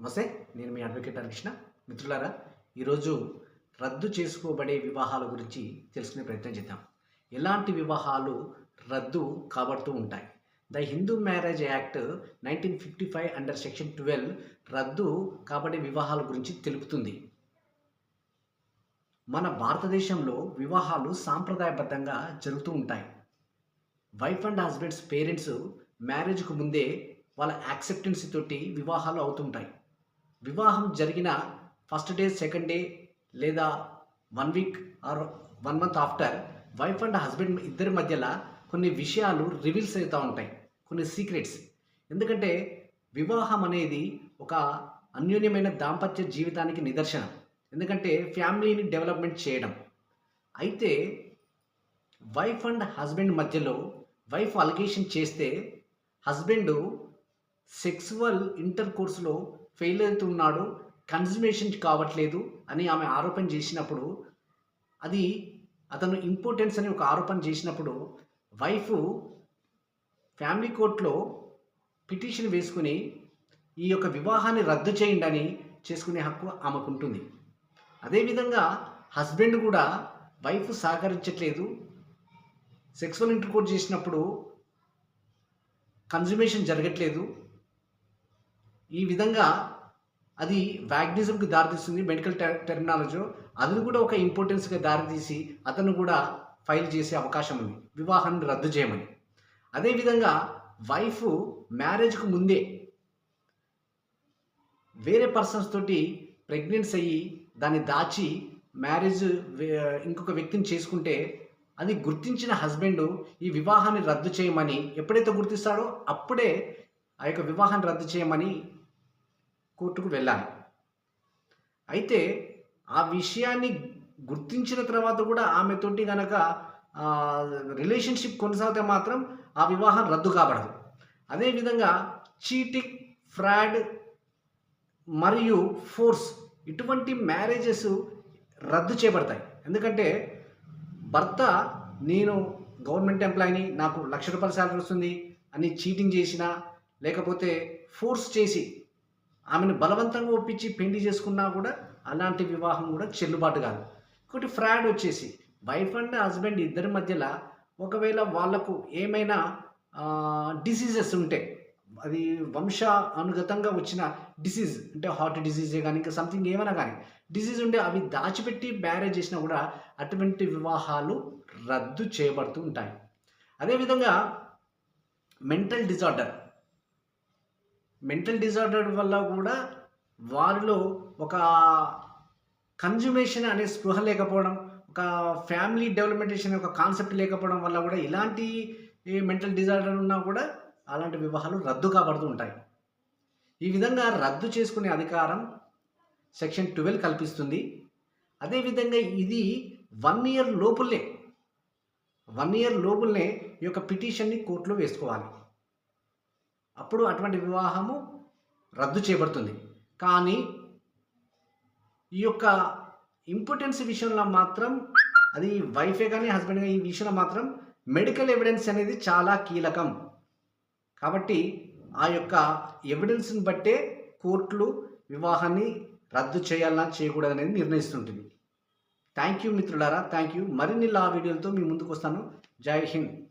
నమస్తే నేను మీ అడ్వకేట్ హరికృష్ణ. మిత్రులారా ఈరోజు రద్దు చేసుకోబడే వివాహాల గురించి తెలుసుకునే ప్రయత్నం చేద్దాం. ఎలాంటి వివాహాలు రద్దు కాబడుతూ ఉంటాయి? The Hindu marriage act nineteen fifty five under section twelve రద్దు కాబడే వివాహాల గురించి తెలుపుతుంది. మన భారతదేశంలో వివాహాలు సాంప్రదాయబద్ధంగా జరుగుతూ ఉంటాయి. వైఫ్ అండ్ హస్బెండ్స్ పేరెంట్స్ మ్యారేజ్కు ముందే వాళ్ళ యాక్సెప్టెన్స్ తోటి వివాహాలు అవుతుంటాయి. వివాహం జరిగిన ఫస్ట్ డే సెకండ్ డే లేదా one week or one month after wife and husband ఇద్దరి మధ్యలో కొన్ని విషయాలు రివీల్స్ అవుతూ ఉంటాయి. కొన్ని సీక్రెట్స్ ఎందుకంటే వివాహం అనేది ఒక అన్యోన్యమైన దాంపత్య జీవితానికి నిదర్శనం. ఎందుకంటే ఫ్యామిలీని డెవలప్మెంట్ చేయడం. అయితే వైఫ్ అండ్ హస్బెండ్ మధ్యలో వైఫ్ అలిగేషన్ చేస్తే హస్బెండ్ సెక్సువల్ ఇంటర్ కోర్సులో ఫెయిల్ అవుతున్నాడు కన్జుమేషన్ కావట్లేదు అని ఆమె ఆరోపణ చేసినప్పుడు అది అతను ఇంపార్టెన్స్ అని ఒక ఆరోపణ చేసినప్పుడు వైఫ్ ఫ్యామిలీ కోర్టులో పిటిషన్ వేసుకుని ఈ యొక్క వివాహాన్ని రద్దు చేయండి అని చేసుకునే హక్కు ఆమెకు ఉంటుంది అదేవిధంగా హస్బెండ్ కూడా వైఫ్ సహకరించట్లేదు. సెక్సువల్ ఇంటర్కోర్స్ చేసినప్పుడు కన్జ్యూమేషన్ జరగట్లేదు. ఈ విధంగా అది వ్యాగ్నిజంకి దారితీస్తుంది మెడికల్ టెర్మినాలజీ అది కూడా ఒక ఇంపార్టెన్స్గా దారితీసి అతను కూడా ఫైల్ చేసే అవకాశం ఉంది. వివాహాన్ని రద్దు చేయమని. అదేవిధంగా వైఫ్ మ్యారేజ్కు ముందే వేరే పర్సన్స్ తోటి ప్రెగ్నెన్సీ అయ్యి దాన్ని దాచి మ్యారేజ్ ఇంకొక వ్యక్తిని చేసుకుంటే అది గుర్తించిన హస్బెండ్ ఈ వివాహాన్ని రద్దు చేయమని ఎప్పుడైతే గుర్తిస్తాడో అప్పుడే ఆ యొక్క వివాహాన్ని రద్దు చేయమని కోర్టుకు వెళ్ళాలి అయితే ఆ విషయాన్ని గుర్తించిన తర్వాత కూడా ఆమెతోటి కనుక రిలేషన్షిప్ కొనసాగితే మాత్రం ఆ వివాహం రద్దు కాబడదు. అదేవిధంగా చీటింగ్ ఫ్రాడ్ మరియు ఫోర్స్ ఇటువంటి మ్యారేజెస్ రద్దు చేయబడతాయి ఎందుకంటే భర్త నేను గవర్నమెంట్ ఎంప్లాయీని నాకు లక్ష రూపాయల శాలరీ వస్తుంది అని చీటింగ్ చేసినా లేకపోతే ఫోర్స్ చేసి ఆమెను బలవంతంగా ఒప్పించి పెళ్ళి చేసుకున్నా కూడా అలాంటి వివాహం కూడా చెల్లుబాటు కాదు. ఇంకోటి ఫ్రాడ్ వచ్చేసి వైఫ్ అండ్ హస్బెండ్ ఇద్దరి మధ్యలో ఒకవేళ వాళ్ళకు ఏమైనా డిసీజెస్ ఉంటే అది వంశ అనుగతంగా వచ్చిన డిసీజ్ అంటే హార్ట్ డిసీజే కానీ ఇంకా సంథింగ్ ఏమైనా కానీ డిసీజ్ ఉంటే అవి దాచిపెట్టి మ్యారేజ్ చేసినా కూడా అటువంటి వివాహాలు రద్దు చేయబడుతూ ఉంటాయి. అదేవిధంగా మెంటల్ డిజార్డర్ మెంటల్ డిజార్డర్ వల్ల కూడా వారిలో ఒక కన్జ్యూమేషన్ అనే స్పృహ లేకపోవడం ఒక ఫ్యామిలీ డెవలప్మెంటేషన్ ఒక కాన్సెప్ట్ లేకపోవడం వల్ల కూడా ఇలాంటి మెంటల్ డిజార్డర్ ఉన్నా కూడా అలాంటి వివాహాలు రద్దు కాబడుతూ ఉంటాయి. ఈ విధంగా రద్దు చేసుకునే అధికారం సెక్షన్ ట్వెల్వ్ కల్పిస్తుంది. అదేవిధంగా ఇది వన్ ఇయర్ లోపులే వన్ ఇయర్ లోపులనే ఈ యొక్క పిటిషన్ని కోర్టులో వేసుకోవాలి. అప్పుడు అటువంటి వివాహము రద్దు చేయబడుతుంది. కానీ ఈ యొక్క ఇంపార్టెన్స్ విషయంలో మాత్రం అది వైఫే కానీ హస్బెండ్ కానీ ఈ విషయంలో మాత్రం మెడికల్ ఎవిడెన్స్ అనేది చాలా కీలకం. కాబట్టి ఆ యొక్క ఎవిడెన్స్ని బట్టే కోర్టులు వివాహాన్ని రద్దు చేయాలన్నా చేయకూడదనేది నిర్ణయిస్తుంటుంది. థ్యాంక్ యూ మిత్రులారా థ్యాంక్ యూ. మరిన్ని లా వీడియోలతో మీ ముందుకు వస్తాను. జై హింద్.